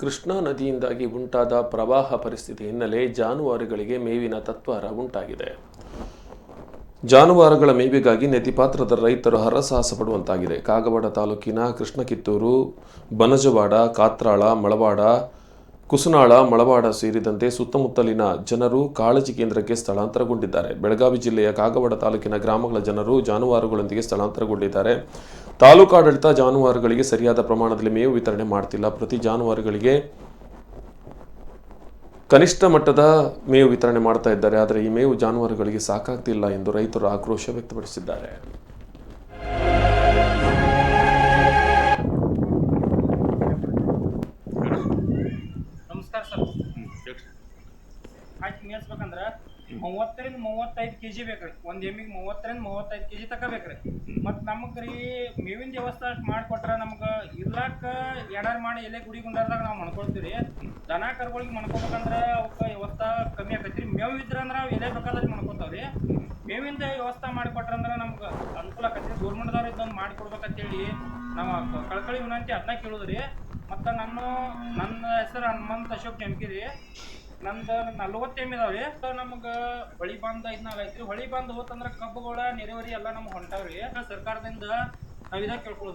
ಕೃಷ್ಣಾ ನದಿಯಿಂದಾಗಿ ಉಂಟಾದ ಪ್ರವಾಹ ಪರಿಸ್ಥಿತಿ ಹಿನ್ನೆಲೆ ಜಾನುವಾರುಗಳಿಗೆ ಮೇವಿನ ತತ್ವಾರ ಉಂಟಾಗಿದೆ. ಜಾನುವಾರುಗಳ ಮೇವಿಗಾಗಿ ನದಿಪಾತ್ರದ ರೈತರು ಹರಸಾಹಸ ಪಡುವಂತಾಗಿದೆ. ಕಾಗವಾಡ ತಾಲೂಕಿನ ಕೃಷ್ಣಕಿತ್ತೂರು, ಬನಜವಾಡ, ಕಾತ್ರಾಳ, ಮಳವಾಡ, ಕುಸುನಾಳ, ಮಳವಾಡ ಸೇರಿದಂತೆ ಸುತ್ತಮುತ್ತಲಿನ ಜನರು ಕಾಳಜಿ ಕೇಂದ್ರಕ್ಕೆ ಸ್ಥಳಾಂತರಗೊಂಡಿದ್ದಾರೆ. ಬೆಳಗಾವಿ ಜಿಲ್ಲೆಯ ಕಾಗವಾಡ ತಾಲೂಕಿನ ಗ್ರಾಮಗಳ ಜನರು ಜಾನುವಾರುಗಳೊಂದಿಗೆ ಸ್ಥಳಾಂತರಗೊಂಡಿದ್ದಾರೆ. ತಾಲೂಕಾಡಳಿತ ಜಾನುವಾರುಗಳಿಗೆ ಸರಿಯಾದ ಪ್ರಮಾಣದಲ್ಲಿ ಮೇವು ವಿತರಣೆ ಮಾಡ್ತಿಲ್ಲ. ಪ್ರತಿ ಜಾನುವಾರುಗಳಿಗೆ ಕನಿಷ್ಠ ಮಟ್ಟದ ಮೇವು ವಿತರಣೆ ಮಾಡ್ತಾ ಇದ್ದಾರೆ. ಆದರೆ ಈ ಮೇವು ಜಾನುವಾರುಗಳಿಗೆ ಸಾಕಾಗ್ತಿಲ್ಲ ಎಂದು ರೈತರು ಆಕ್ರೋಶ ವ್ಯಕ್ತಪಡಿಸಿದ್ದಾರೆ. ನಮಸ್ಕಾರ ಸರ್. ಮೂವತ್ತರಿಂದ ಮೂವತ್ತೈದು ಕೆ ಜಿ ಬೇಕ್ರಿ. ಒಂದು ಎಮ್ಮಿಗೆ ಮೂವತ್ತರಿಂದ ಮೂವತ್ತೈದು ಕೆ ಜಿ ತಕ ಬೇಕ್ರಿ. ಮತ್ತು ನಮಗೆ ರೀ ಮೇವಿನ ವ್ಯವಸ್ಥೆ ಅಷ್ಟು ಮಾಡಿಕೊಟ್ರೆ ನಮ್ಗೆ ಇರ್ಲಾಕ ಎಡರ್ ಮಾಡಿ ಎಲೆ ಗುಡಿ ಗುಂಡಾರ್ದಾಗ ನಾವು ಮಣ್ಕೊಳ್ತೀವಿ ರೀ ದನ ಕರುಗಳಿಗೆ ಮಣ್ಕೋಬೇಕಂದ್ರೆ ಅವಕ್ಕೆ ವ್ಯವಸ್ಥೆ ಕಮ್ಮಿ ಆಕೈತಿ ರೀ ಮೇವು ಇದ್ರೆ ಅಂದ್ರೆ ಎಲೆ ಬೇಕಾದ್ರೆ ಮಣ್ಕೋತಾವ ರೀ ಮೇವಿಂದ ವ್ಯವಸ್ಥೆ ಮಾಡಿಕೊಟ್ರಂದ್ರೆ ನಮ್ಗೆ ಅನುಕೂಲ ಆಕೈತಿ ಗೌರ್ಮೆಂಟ್ದವ್ರು ಇದೊಂದು ಮಾಡಿಕೊಡ್ಬೇಕಂತೇಳಿ ನಾವು ಕಳ್ಕಳಿ ವಿನಂತಿ ಅದನ್ನ ಕೇಳೋದ್ರಿ. ಮತ್ತು ನಾನು ನನ್ನ ಹೆಸರು ಹನುಮಂತ ಅಶೋಕ್ ನೆಮ್ಕಿರಿ ನಂದು ನಲ್ವತ್ತು ಇದಾವೆ ಇದಾವ್ರಿ. ನಮ್ಗೆ ಹೊಳಿ ಬಂದ ಇದನ್ನ ಐತ್ರಿ. ಹೊಳಿ ಬಂದ್ ಹೋತಂದ್ರೆ ಕಬ್ಬುಗಳ ನೀರಾವರಿ ಎಲ್ಲ ನಮ್ಗೆ ಹೊಂಟಾವ್ರಿ. ಸರ್ಕಾರದಿಂದ ನಾವು ಇದ ಕೇಳ್ಕೊಳ್ಳೋದು